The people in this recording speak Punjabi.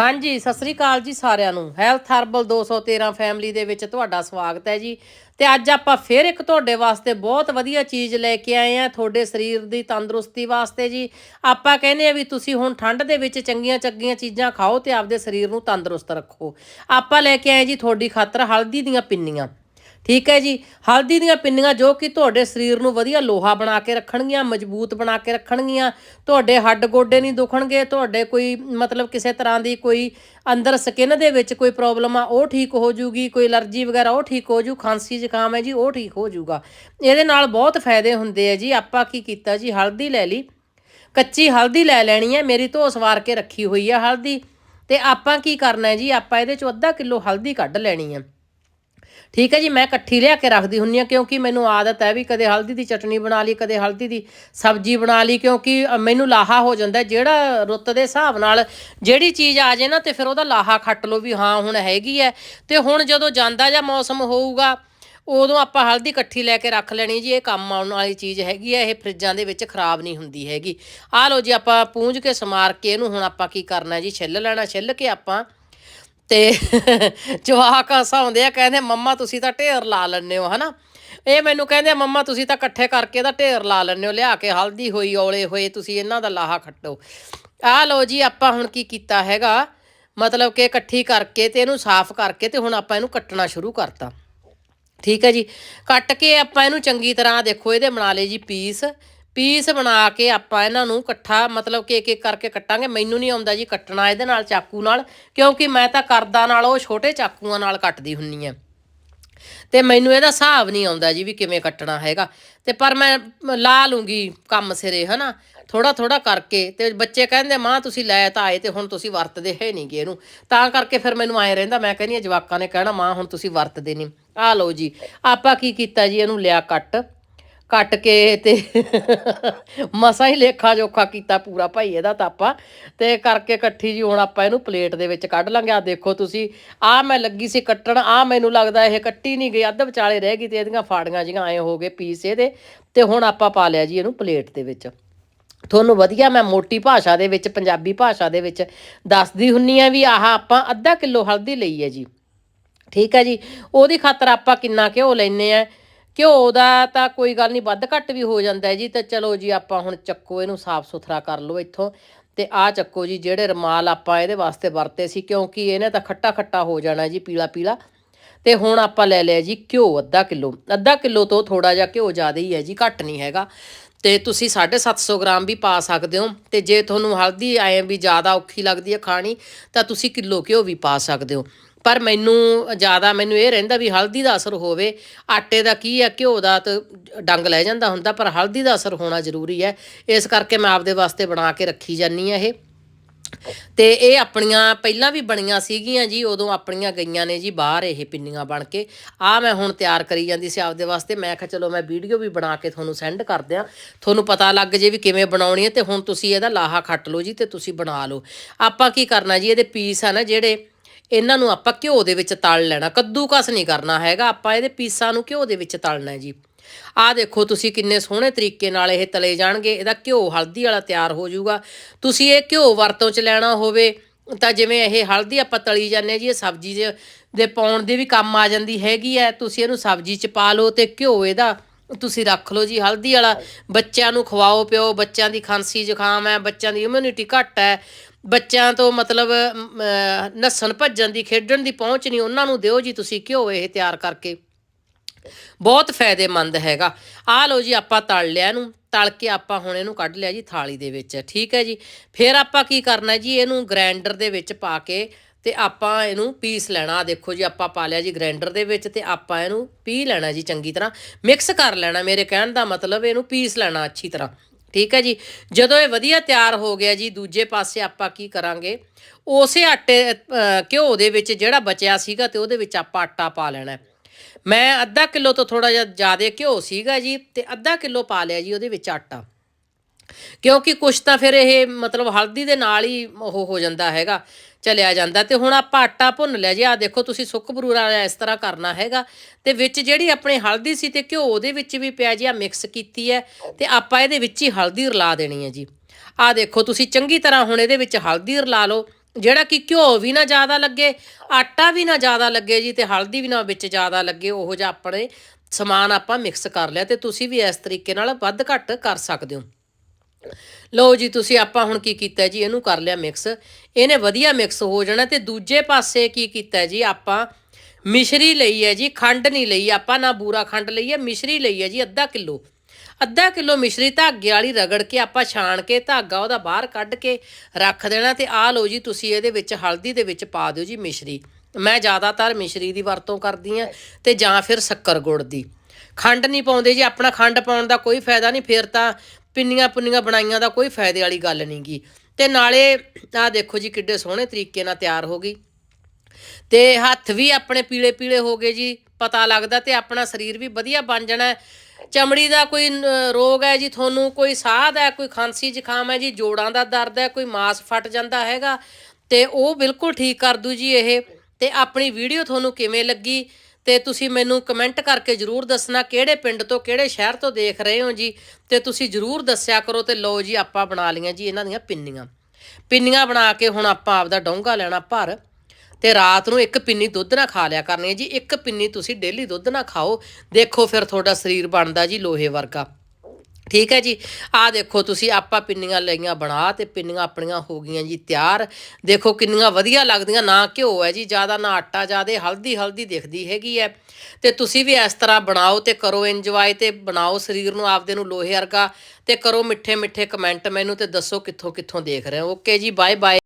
ਹਾਂਜੀ, ਸਤਿ ਸ੍ਰੀ ਅਕਾਲ ਜੀ ਸਾਰਿਆਂ ਨੂੰ। ਹੈਲਥ ਹਰਬਲ 213 ਫੈਮਿਲੀ ਦੇ ਵਿੱਚ ਤੁਹਾਡਾ ਸਵਾਗਤ ਹੈ ਜੀ। ਤੇ ਅੱਜ ਆਪਾਂ ਫਿਰ ਇੱਕ ਤੁਹਾਡੇ ਵਾਸਤੇ ਬਹੁਤ ਵਧੀਆ ਚੀਜ਼ ਲੈ ਕੇ ਆਏ ਆ ਤੁਹਾਡੇ ਸਰੀਰ ਦੀ ਤੰਦਰੁਸਤੀ ਵਾਸਤੇ ਜੀ। ਆਪਾਂ ਕਹਿੰਦੇ ਆ ਵੀ ਤੁਸੀਂ ਹੁਣ ਠੰਡ ਦੇ ਵਿੱਚ ਚੰਗੀਆਂ ਚੰਗੀਆਂ ਚੀਜ਼ਾਂ ਖਾਓ ਤੇ ਆਪਦੇ ਸਰੀਰ ਨੂੰ ਤੰਦਰੁਸਤ ਰੱਖੋ। ਆਪਾਂ ਲੈ ਕੇ ਆਏ ਜੀ ਤੁਹਾਡੀ ਖਾਤਰ ਹਲਦੀ ਦੀਆਂ ਪਿੰਨੀਆਂ। ਠੀਕ ਹੈ ਜੀ, ਹਲਦੀ ਦੀਆਂ ਪਿੰਨੀਆਂ ਜੋ ਕਿ ਤੁਹਾਡੇ ਸਰੀਰ ਨੂੰ ਵਧੀਆ ਲੋਹਾ ਬਣਾ ਕੇ ਰੱਖਣਗੀਆਂ, ਮਜ਼ਬੂਤ ਬਣਾ ਕੇ ਰੱਖਣਗੀਆਂ, ਤੁਹਾਡੇ ਹੱਡ ਗੋਡੇ ਨਹੀਂ ਦੁਖਣਗੇ, ਤੁਹਾਡੇ ਕੋਈ ਮਤਲਬ ਕਿਸੇ ਤਰ੍ਹਾਂ ਦੀ ਕੋਈ ਅੰਦਰ ਸਕਿਨ ਦੇ ਵਿੱਚ ਕੋਈ ਪ੍ਰੋਬਲਮ ਆ, ਉਹ ਠੀਕ ਹੋ ਜੂਗੀ, ਕੋਈ ਅਲਰਜੀ ਵਗੈਰਾ, ਉਹ ਠੀਕ ਹੋ ਜੂ, ਖਾਂਸੀ ਜ਼ੁਕਾਮ ਹੈ ਜੀ, ਉਹ ਠੀਕ ਹੋ ਜੂਗਾ। ਇਹਦੇ ਨਾਲ ਬਹੁਤ ਫਾਇਦੇ ਹੁੰਦੇ ਆ ਜੀ, ਆਪਾਂ ਕੀ ਕੀਤਾ ਜੀ, ਹਲਦੀ ਲੈ ਲਈ, ਕੱਚੀ ਹਲਦੀ ਲੈ ਲੈਣੀ ਹੈ, ਮੇਰੀ ਧੋ ਸਵਾਰ ਕੇ ਰੱਖੀ ਹੋਈ ਆ ਹਲਦੀ, ਤੇ ਆਪਾਂ ਕੀ ਕਰਨਾ ਹੈ ਜੀ, ਆਪਾਂ ਇਹਦੇ ਚੋਂ ਅੱਧਾ ਕਿਲੋ ਹਲਦੀ ਕੱਢ ਲੈਣੀ ਹੈ ਠੀਕ ਹੈ ਜੀ, ਮੈਂ ਇਕੱਠੀ ਲਿਆ ਕੇ ਰੱਖਦੀ ਹੁੰਨੀ ਆ ਕਿਉਂਕਿ ਮੈਨੂੰ ਆਦਤ ਹੈ ਵੀ ਕਦੇ ਹਲਦੀ ਦੀ ਚਟਨੀ ਬਣਾ ਲਈ, ਕਦੇ ਹਲਦੀ ਦੀ ਸਬਜ਼ੀ ਬਣਾ ਲਈ ਕਿਉਂਕਿ ਮੈਨੂੰ ਲਾਹਾ ਹੋ ਜਾਂਦਾ ਜਿਹੜਾ ਰੁੱਤ ਦੇ ਹਿਸਾਬ ਨਾਲ ਜਿਹੜੀ ਚੀਜ਼ ਆ ਜੇ ਨਾ ਤੇ ਫਿਰ ਉਹਦਾ ਲਾਹਾ ਖੱਟ ਲਓ ਵੀ ਹਾਂ, ਹੁਣ ਹੈਗੀ ਹੈ। ਤੇ ਹੁਣ ਜਦੋਂ ਜਾਂਦਾ ਜਾਂ ਮੌਸਮ ਹੋਊਗਾ, ਉਦੋਂ ਆਪਾਂ ਹਲਦੀ ਇਕੱਠੀ ਲੈ ਕੇ ਰੱਖ ਲੈਣੀ ਜੀ। ਇਹ ਕੰਮ ਆਉਣ ਵਾਲੀ ਚੀਜ਼ ਹੈਗੀ ਹੈ, ਇਹ ਫਰਿੱਜਾਂ ਦੇ ਵਿੱਚ ਖਰਾਬ ਨਹੀਂ ਹੁੰਦੀ ਹੈਗੀ। ਆਹ ਲਓ ਜੀ, ਆਪਾਂ ਪੂੰਝ ਕੇ ਸਮਾਰ ਕੇ ਇਹਨੂੰ ਹੁਣ ਆਪਾਂ ਕੀ ਕਰਨਾ ਜੀ, ਛਿੱਲ ਲੈਣਾ, ਛਿੱਲ ਕੇ ਆਪਾਂ ਤੇ ਜਵਾਕ ਹਸਾਉਂਦੇ ਆ ਕਹਿੰਦੇ ਮੰਮਾ ਤੁਸੀਂ ਤਾਂ ਢੇਰ ਲਾ ਲੈਂਦੇ ਹੋ ਹਨਾ? ਇਹ ਮੈਨੂੰ ਕਹਿੰਦੇ ਆ, ਮੰਮਾ ਤੁਸੀਂ ਤਾਂ ਇਕੱਠੇ ਕਰਕੇ ਤਾਂ ਢੇਰ ਲਾ ਲੈਂਦੇ ਹੋ ਲਿਆ ਕੇ ਹਲਦੀ ਹੋਈ ਔਲੇ ਹੋਏ ਤੁਸੀਂ ਇਹਨਾਂ ਦਾ ਲਾਹਾ ਖੱਟੋ। ਆ ਲਓ ਜੀ ਆਪਾਂ ਹੁਣ ਕੀ ਕੀਤਾ ਹੈਗਾ? ਮਤਲਬ ਕਿ ਇਕੱਠੀ ਕਰਕੇ ਤੇ ਇਹਨੂੰ ਸਾਫ਼ ਕਰਕੇ ਤੇ ਹੁਣ ਆਪਾਂ ਇਹਨੂੰ ਕੱਟਣਾ ਸ਼ੁਰੂ ਕਰਤਾ। ਠੀਕ ਹੈ ਜੀ? ਕੱਟ ਕੇ ਆਪਾਂ ਇਹਨੂੰ ਚੰਗੀ ਤਰ੍ਹਾਂ ਦੇਖੋ ਇਹਦੇ ਬਣਾ ਲਏ ਜੀ ਪੀਸ। ਪੀਸ ਬਣਾ ਕੇ ਆਪਾਂ ਇਹਨਾਂ ਨੂੰ ਇਕੱਠਾ ਮਤਲਬ ਕਿ ਇੱਕ ਇੱਕ ਕਰਕੇ ਕੱਟਾਂਗੇ। ਮੈਨੂੰ ਨਹੀਂ ਆਉਂਦਾ ਜੀ ਕੱਟਣਾ ਇਹਦੇ ਨਾਲ, ਚਾਕੂ ਨਾਲ, ਕਿਉਂਕਿ ਮੈਂ ਤਾਂ ਕਰਦਾ ਨਾਲ ਉਹ ਛੋਟੇ ਚਾਕੂਆਂ ਨਾਲ ਕੱਟਦੀ ਹੁੰਨੀ ਆ। ਤੇ ਮੈਨੂੰ ਇਹਦਾ ਹਿਸਾਬ ਨਹੀਂ ਆਉਂਦਾ ਜੀ ਵੀ ਕਿਵੇਂ ਕੱਟਣਾ ਹੈਗਾ। ਤੇ ਪਰ ਮੈਂ ਲਾ ਲੂੰਗੀ ਕੰਮ ਸਿਰੇ, ਹਨਾ? ਥੋੜਾ ਥੋੜਾ ਕਰਕੇ ਤੇ ਬੱਚੇ ਕਹਿੰਦੇ, ਮਾਂ, ਤੁਸੀਂ ਲੈ ਤਾਂ ਆਏ ਤੇ ਹੁਣ ਤੁਸੀਂ ਵਰਤਦੇ ਹੈ ਨਹੀਂਗੇ ਇਹਨੂੰ। ਤਾਂ ਕਰਕੇ ਫਿਰ ਮੈਨੂੰ ਐ ਰਹਿੰਦਾ, ਮੈਂ ਕਹਿੰਦੀ ਹਾਂ, ਜਵਾਕਾਂ ਨੇ ਕਹਿਣਾ, ਮਾਂ, ਹੁਣ ਤੁਸੀਂ ਵਰਤਦੇ ਨਹੀਂ ਆ ਲਓ ਜੀ, ਆਪਾਂ ਕੀ ਕੀਤਾ ਜੀ, ਇਹਨੂੰ ਲਿਆ ਕੱਟ। ਕੱਟ ਕੇ ਤੇ ਮਸਾਂ ਹੀ ਲੇਖਾ ਜੋਖਾ ਕੀਤਾ ਪੂਰਾ ਭਾਈ ਇਹਦਾ ਤਾਂ ਆਪਾਂ। ਤੇ ਕਰਕੇ ਇਕੱਠੀ ਜੀ ਹੁਣ ਆਪਾਂ ਇਹਨੂੰ ਪਲੇਟ ਦੇ ਵਿੱਚ ਕੱਢ ਲਾਂਗੇ। ਆ ਦੇਖੋ ਤੁਸੀਂ ਆ ਮੈਂ ਲੱਗੀ ਸੀ ਕੱਟਣ ਆ ਮੈਨੂੰ ਲੱਗਦਾ ਇਹ ਕੱਟੀ ਨਹੀਂ ਗਈ, ਅੱਧ ਵਿਚਾਲੇ ਰਹਿ ਗਈ ਤੇ ਇਹਦੀਆਂ ਫਾੜੀਆਂ ਜਿਹੀਆਂ ਐ ਹੋ ਗਏ ਪੀਸ ਇਹਦੇ। ਤੇ ਹੁਣ ਆਪਾਂ ਪਾ ਲਿਆ ਜੀ ਇਹਨੂੰ ਪਲੇਟ ਦੇ ਵਿੱਚ। ਤੁਹਾਨੂੰ ਵਧੀਆ ਮੈਂ ਮੋਟੀ ਭਾਸ਼ਾ ਦੇ ਵਿੱਚ, ਪੰਜਾਬੀ ਭਾਸ਼ਾ ਦੇ ਵਿੱਚ ਦੱਸਦੀ ਹੁੰਨੀ ਆ ਵੀ ਆਹ ਆਪਾਂ ਅੱਧਾ ਕਿਲੋ ਹਲਦੀ ਲਈ ਹੈ ਜੀ। ਠੀਕ ਹੈ ਜੀ, ਉਹਦੀ ਖਾਤਰ ਆਪਾਂ ਕਿੰਨਾ ਘਿਓ ਲੈਨੇ ਆ। ਘਿਓ ਦਾ ਤਾਂ ਕੋਈ ਗੱਲ ਨਹੀਂ, ਵੱਧ ਘੱਟ ਵੀ ਹੋ ਜਾਂਦਾ ਜੀ, ਤੇ ਚਲੋ ਜੀ ਆਪਾਂ ਹੁਣ ਚੱਕੋ ਇਹਨੂੰ ਸਾਫ਼ ਸੁਥਰਾ ਕਰ ਲਓ ਇੱਥੋਂ, ਤੇ ਆਹ ਚੱਕੋ ਜੀ ਜਿਹੜੇ ਰਮਾਲ ਆਪਾਂ ਇਹਦੇ ਵਾਸਤੇ ਵਰਤੇ ਸੀ, ਕਿਉਂਕਿ ਇਹਨੇ ਤਾਂ ਖੱਟਾ ਖੱਟਾ ਹੋ ਜਾਣਾ ਜੀ, ਪੀਲਾ ਪੀਲਾ। ਤੇ ਹੁਣ ਆਪਾਂ ਲੈ ਲਿਆ ਜੀ ਘਿਓ ਅੱਧਾ ਕਿਲੋ ਅੱਧਾ ਕਿਲੋ ਤੋਂ ਥੋੜਾ ਜਿਹਾ ਘਿਓ ਜ਼ਿਆਦਾ ਹੀ ਹੈ ਜੀ, ਘੱਟ ਨਹੀਂ ਹੈਗਾ। ਤੇ ਤੁਸੀਂ 750 ਗ੍ਰਾਮ ਵੀ ਪਾ ਸਕਦੇ ਹੋ, ਤੇ ਜੇ ਤੁਹਾਨੂੰ ਹਲਦੀ ਆਏ ਵੀ ਜ਼ਿਆਦਾ ਔਖੀ ਲੱਗਦੀ ਹੈ ਖਾਣੀ, ਤਾਂ ਤੁਸੀਂ ਕਿਲੋ ਘਿਓ ਵੀ ਪਾ ਸਕਦੇ ਹੋ। ਪਰ ਮੈਨੂੰ ਜ਼ਿਆਦਾ ਮੈਨੂੰ ਇਹ ਰਹਿੰਦਾ ਵੀ ਹਲਦੀ ਦਾ ਅਸਰ ਹੋਵੇ, ਆਟੇ ਦਾ ਕੀ ਹੈ, ਘਿਓ ਦਾ ਤਾਂ ਡੰਗ ਲੈ ਜਾਂਦਾ ਹੁੰਦਾ, ਪਰ ਹਲਦੀ ਦਾ ਅਸਰ ਹੋਣਾ ਜ਼ਰੂਰੀ ਹੈ। ਇਸ ਕਰਕੇ ਮੈਂ ਆਪਦੇ ਵਾਸਤੇ ਬਣਾ ਕੇ ਰੱਖੀ ਜਾਨੀ ਆ ਇਹ। ਤੇ ਇਹ ਆਪਣੀਆਂ ਪਹਿਲਾਂ ਵੀ ਬਣੀਆਂ ਸੀਗੀਆਂ ਜੀ, ਉਦੋਂ ਆਪਣੀਆਂ ਗਈਆਂ ਨੇ ਜੀ ਬਾਹਰ ਇਹ ਪਿੰਨੀਆਂ ਬਣ ਕੇ। ਆ ਮੈਂ ਹੁਣ ਤਿਆਰ ਕਰੀ ਜਾਂਦੀ ਸੀ ਆਪਦੇ ਵਾਸਤੇ। ਮੈਂ ਕਿਹਾ ਚਲੋ ਮੈਂ ਵੀਡੀਓ ਵੀ ਬਣਾ ਕੇ ਤੁਹਾਨੂੰ ਸੈਂਡ ਕਰ ਦਿਆਂ। ਤੁਹਾਨੂੰ ਪਤਾ ਲੱਗ ਜੇ ਵੀ ਕਿਵੇਂ ਬਣਾਉਣੀ ਹੈ, ਤੇ ਹੁਣ ਤੁਸੀਂ ਇਹਦਾ ਲਾਹਾ ਖੱਟ ਲਓ ਜੀ ਤੇ ਤੁਸੀਂ ਬਣਾ ਲਓ। ਆਪਾਂ ਕੀ ਕਰਨਾ ਜੀ, ਇਹਦੇ ਪੀਸ ਆ ਨਾ ਜਿਹੜੇ ਇਹਨਾਂ ਨੂੰ ਆਪਾਂ ਘਿਓ ਦੇ ਵਿੱਚ ਤਲ ਲੈਣਾ। ਕੱਦੂਕਸ ਨਹੀਂ ਕਰਨਾ ਹੈਗਾ, ਆਪਾਂ ਇਹਦੇ ਪੀਸਾਂ ਨੂੰ ਘਿਓ ਦੇ ਵਿੱਚ ਤਲਣਾ ਜੀ। ਆਹ ਦੇਖੋ ਤੁਸੀਂ ਕਿੰਨੇ ਸੋਹਣੇ ਤਰੀਕੇ ਨਾਲ ਇਹ ਤਲੇ ਜਾਣਗੇ, ਇਹਦਾ ਘਿਓ ਹਲਦੀ ਵਾਲਾ ਤਿਆਰ ਹੋ ਜਾਊਗਾ। ਤੁਸੀਂ ਇਹ ਘਿਓ ਵਰਤੋਂ ਚ ਲੈਣਾ ਹੋਵੇ, ਤਾਂ ਜਿਵੇਂ ਇਹ ਹਲਦੀ ਆਪਾਂ ਤਲੀ ਜਾਂਦੇ ਜੀ, ਇਹ ਸਬਜ਼ੀ ਦੇ ਦੇ ਪਾਉਣ ਦੇ ਵੀ ਕੰਮ ਆ ਜਾਂਦੀ ਹੈਗੀ ਹੈ। ਤੁਸੀਂ ਇਹਨੂੰ ਸਬਜ਼ੀ ਚ ਪਾ ਲਓ ਤੇ ਘਿਓ ਇਹਦਾ ਤੁਸੀਂ ਰੱਖ ਲਓ ਜੀ। ਹਲਦੀ ਵਾਲਾ ਬੱਚਿਆਂ ਨੂੰ ਖਵਾਓ ਪਿਓ, ਬੱਚਿਆਂ ਦੀ ਖਾਂਸੀ ਜ਼ੁਕਾਮ ਹੈ, ਬੱਚਿਆਂ ਦੀ ਇਮਿਊਨਿਟੀ ਘੱਟ ਹੈ। ਬੱਚਿਆਂ ਤੋਂ ਮਤਲਬ ਅਮ, ਨੱਸਣ ਭੱਜਣ ਦੀ ਖੇਡਣ ਦੀ ਪਹੁੰਚ ਨਹੀਂ ਉਹਨਾਂ ਨੂੰ ਦਿਓ ਜੀ ਤੁਸੀਂ ਘਿਓ ਇਹ ਤਿਆਰ ਕਰਕੇ। ਬਹੁਤ ਫਾਇਦੇਮੰਦ ਹੈਗਾ। ਆਹ ਲਓ ਜੀ ਆਪਾਂ ਤਲ ਲਿਆ ਇਹਨੂੰ ਤਲ ਕੇ ਆਪਾਂ ਹੁਣ ਇਹਨੂੰ ਕੱਢ ਲਿਆ ਜੀ ਥਾਲੀ ਦੇ ਵਿੱਚ। ਠੀਕ ਹੈ ਜੀ? ਫਿਰ ਆਪਾਂ ਕੀ ਕਰਨਾ ਜੀ ਇਹਨੂੰ ਗ੍ਰਾਈਂਡਰ ਦੇ ਵਿੱਚ ਪਾ ਕੇ ਤੇ ਆਪਾਂ ਇਹਨੂੰ ਪੀਸ ਲੈਣਾ। ਦੇਖੋ ਜੀ ਆਪਾਂ ਪਾ ਲਿਆ ਜੀ ਗ੍ਰਾਈਂਡਰ ਦੇ ਵਿੱਚ ਤੇ ਆਪਾਂ ਇਹਨੂੰ ਪੀ ਲੈਣਾ ਜੀ ਚੰਗੀ ਤਰ੍ਹਾਂ। ਮਿਕਸ ਕਰ ਲੈਣਾ ਮੇਰੇ ਕਹਿਣ ਦਾ ਮਤਲਬ ਇਹਨੂੰ ਪੀਸ ਲੈਣਾ ਅੱਛੀ ਤਰ੍ਹਾਂ। ਠੀਕ ਹੈ ਜੀ? ਜਦੋਂ ਇਹ ਵਧੀਆ ਤਿਆਰ ਹੋ ਗਿਆ ਜੀ, ਦੂਜੇ ਪਾਸੇ ਆਪਾਂ ਕੀ ਕਰਾਂਗੇ? ਉਸੇ ਆਟੇ ਘਿਓ ਦੇ ਵਿੱਚ ਜਿਹੜਾ ਬਚਿਆ ਸੀਗਾ ਤੇ ਉਹਦੇ ਵਿੱਚ ਆਪਾਂ ਆਟਾ ਪਾ ਲੈਣਾ ਮੈਂ ਅੱਧਾ ਕਿਲੋ ਤੋਂ ਥੋੜਾ ਜਿਹਾ ਜ਼ਿਆਦਾ ਘਿਓ ਸੀਗਾ ਜੀ ਤੇ ਅੱਧਾ ਕਿਲੋ ਪਾ ਲਿਆ ਜੀ ਉਹਦੇ ਵਿੱਚ ਆਟਾ। ਕਿਉਂਕਿ ਕੁਛ ਤਾਂ ਫਿਰ ਇਹ ਮਤਲਬ ਹਲਦੀ ਦੇ ਨਾਲ ਹੀ ਉਹ ਹੋ ਜਾਂਦਾ ਹੈਗਾ। ਚਲਿਆ ਜਾਂਦਾ ਤੇ ਹੁਣ ਆਪਾਂ ਆਟਾ ਭੁੰਨ ਲਿਆ ਜੀ। ਆ ਦੇਖੋ, ਤੁਸੀਂ ਸੁੱਕ ਬਰੂਰਾ ਇਸ ਤਰ੍ਹਾਂ ਕਰਨਾ ਹੈਗਾ। ਤੇ ਵਿੱਚ ਜਿਹੜੀ ਆਪਣੇ ਹਲਦੀ ਸੀ ਤੇ ਘਿਓ, ਉਹਦੇ ਵਿੱਚ ਵੀ ਪਿਆ ਜੀ ਆ ਮਿਕਸ ਕੀਤੀ ਹੈ ਤੇ ਆਪਾਂ ਇਹਦੇ ਵਿੱਚ ਹੀ ਹਲਦੀ ਰਲਾ ਦੇਣੀ ਹੈ ਜੀ। ਆ ਦੇਖੋ, ਤੁਸੀਂ ਚੰਗੀ ਤਰ੍ਹਾਂ ਹੁਣ ਇਹਦੇ ਵਿੱਚ ਹਲਦੀ ਰਲਾ ਲਓ। ਜਿਹੜਾ ਕਿ ਘਿਓ ਵੀ ਨਾ ਜ਼ਿਆਦਾ ਲੱਗੇ, ਆਟਾ ਵੀ ਨਾ ਜ਼ਿਆਦਾ ਲੱਗੇ ਜੀ ਤੇ ਹਲਦੀ ਵੀ ਨਾ ਵਿੱਚ ਜ਼ਿਆਦਾ ਲੱਗੇ, ਉਹੋ ਜਿਹਾ ਆਪਣੇ ਸਮਾਨ ਆਪਾਂ ਮਿਕਸ ਕਰ ਲਿਆ ਤੇ ਤੁਸੀਂ ਵੀ ਇਸ ਤਰੀਕੇ ਨਾਲ ਵੱਧ ਘੱਟ ਕਰ ਸਕਦੇ ਹੋ। ਲਓ ਜੀ, ਤੁਸੀਂ ਆਪਾਂ ਹੁਣ ਕੀ ਕੀਤਾ ਜੀ? ਇਹਨੂੰ ਕਰ ਲਿਆ ਮਿਕਸ ਇਹਨੇ ਵਧੀਆ ਮਿਕਸ ਹੋ ਜਾਣਾ ਤੇ ਦੂਜੇ ਪਾਸੇ ਕੀ ਕੀਤਾ ਜੀ? ਆਪਾਂ ਮਿਸ਼ਰੀ ਲਈ ਹੈ ਜੀ, ਖੰਡ ਨਹੀਂ ਲਈ। ਆਪਾਂ ਨਾ ਬੂਰਾ ਖੰਡ ਲਈ ਹੈ, ਮਿਸ਼ਰੀ ਲਈ ਹੈ ਜੀ, ਅੱਧਾ ਕਿਲੋ। ਅੱਧਾ ਕਿਲੋ ਮਿਸ਼ਰੀ ਧਾਗੇ ਵਾਲੀ ਰਗੜ ਕੇ ਆਪਾਂ ਛਾਣ ਕੇ, ਧਾਗਾ ਉਹਦਾ ਬਾਹਰ ਕੱਢ ਕੇ ਰੱਖ ਦੇਣਾ ਤੇ ਆਹ ਲਓ ਜੀ, ਤੁਸੀਂ ਇਹਦੇ ਵਿੱਚ ਹਲਦੀ ਦੇ ਵਿੱਚ ਪਾ ਦਿਓ ਜੀ ਮਿਸ਼ਰੀ। ਮੈਂ ਜ਼ਿਆਦਾਤਰ ਮਿਸ਼ਰੀ ਦੀ ਵਰਤੋਂ ਕਰਦੀ ਆ ਤੇ ਜਾਂ ਫਿਰ ਸ਼ੱਕਰ ਗੁੜ ਦੀ। ਖੰਡ ਨਹੀਂ ਪਾਉਂਦੇ ਜੀ, ਆਪਣਾ ਖੰਡ ਪਾਉਣ ਦਾ ਕੋਈ ਫਾਇਦਾ ਨਹੀਂ, ਫਿਰ ਤਾਂ ਪਿੰਨੀਆਂ ਪੁੰਨੀਆਂ ਬਣਾਈਆਂ ਦਾ ਕੋਈ ਫਾਇਦੇ ਵਾਲੀ ਗੱਲ ਨਹੀਂਗੀ ਤੇ ਨਾਲੇ ਆਹ ਦੇਖੋ ਜੀ ਕਿੱਡੇ ਸੋਹਣੇ ਤਰੀਕੇ ਨਾਲ ਤਿਆਰ ਹੋ ਗਈ। ਤੇ ਹੱਥ ਵੀ ਆਪਣੇ ਪੀਲੇ ਪੀਲੇ ਹੋ ਗਏ ਜੀ, ਪਤਾ ਲੱਗਦਾ ਤੇ ਆਪਣਾ ਸਰੀਰ ਵੀ ਵਧੀਆ ਬਣ ਜਾਣਾ। ਚਮੜੀ ਦਾ ਕੋਈ ਰੋਗ ਹੈ ਜੀ ਤੁਹਾਨੂੰ, ਕੋਈ ਸਾਹ ਦਾ ਕੋਈ ਖਾਂਸੀ ਜ਼ੁਕਾਮ ਹੈ ਜੀ, ਜੋੜਾਂ ਦਾ ਦਰਦ ਹੈ, ਕੋਈ ਮਾਸ ਫਟ ਜਾਂਦਾ ਹੈਗਾ। ਤੇ ਉਹ ਬਿਲਕੁਲ ਠੀਕ ਕਰ ਦੂ ਜੀ ਇਹ। ਤੇ ਆਪਣੀ ਵੀਡੀਓ ਤੁਹਾਨੂੰ ਕਿਵੇਂ ਲੱਗੀ? ਤੇ ਤੁਸੀਂ ਮੈਨੂੰ ਕਮੈਂਟ ਕਰਕੇ ਜਰੂਰ ਦੱਸਣਾ ਕਿਹੜੇ ਪਿੰਡ ਤੋਂ, ਕਿਹੜੇ ਸ਼ਹਿਰ ਤੋਂ ਦੇਖ ਰਹੇ ਹੋ ਜੀ। ਤੇ ਤੁਸੀਂ ਜਰੂਰ ਦੱਸਿਆ ਕਰੋ ਤੇ ਲਓ ਜੀ, ਆਪਾਂ ਬਣਾ ਲਈਆਂ ਜੀ ਇਹਨਾਂ ਦੀਆਂ ਪਿੰਨੀਆਂ। ਪਿੰਨੀਆਂ ਬਣਾ ਕੇ ਹੁਣ ਆਪਾਂ ਆਪਦਾ ਡੋਂਗਾ ਲੈਣਾ ਭਰ ਤੇ ਰਾਤ ਨੂੰ ਇੱਕ ਪਿੰਨੀ ਦੁੱਧ ਨਾਲ ਖਾ ਲਿਆ ਕਰਨੀ ਹੈ ਜੀ। ਇੱਕ ਪਿੰਨੀ ਤੁਸੀਂ ਡੇਲੀ ਦੁੱਧ ਨਾਲ ਖਾਓ। ਦੇਖੋ ਫਿਰ ਤੁਹਾਡਾ ਸਰੀਰ ਬਣਦਾ ਜੀ ਲੋਹੇ ਵਰਗਾ। ਠੀਕ ਹੈ ਜੀ? ਆਹ ਦੇਖੋ, ਤੁਸੀਂ ਆਪਾਂ ਪਿੰਨੀਆਂ ਲਈਆਂ ਬਣਾ ਤੇ ਪਿੰਨੀਆਂ ਆਪਣੀਆਂ ਹੋ ਗਈਆਂ ਜੀ ਤਿਆਰ। ਦੇਖੋ ਕਿੰਨੀਆਂ ਵਧੀਆ ਲੱਗਦੀਆਂ, ਨਾ ਘਿਓ ਹੈ ਜੀ, ਜ਼ਿਆਦਾ ਨਾ ਆਟਾ, ਜ਼ਿਆਦਾ ਹਲਦੀ ਹਲਦੀ ਦਿਖਦੀ ਹੈਗੀ ਹੈ। ਤੇ ਤੁਸੀਂ ਵੀ ਇਸ ਤਰ੍ਹਾਂ ਬਣਾਓ ਤੇ ਕਰੋ ਇੰਜੋਏ ਤੇ ਬਣਾਓ ਸਰੀਰ ਨੂੰ, ਆਪਦੇ ਨੂੰ ਲੋਹੇ ਵਰਗਾ ਤੇ ਕਰੋ ਮਿੱਠੇ ਮਿੱਠੇ ਕਮੈਂਟ ਮੈਨੂੰ ਤੇ ਦੱਸੋ ਕਿੱਥੋਂ ਕਿੱਥੋਂ ਦੇਖ ਰਹੇ ਹੋ। ਓਕੇ ਜੀ ਬਾਏ ਬਾਏ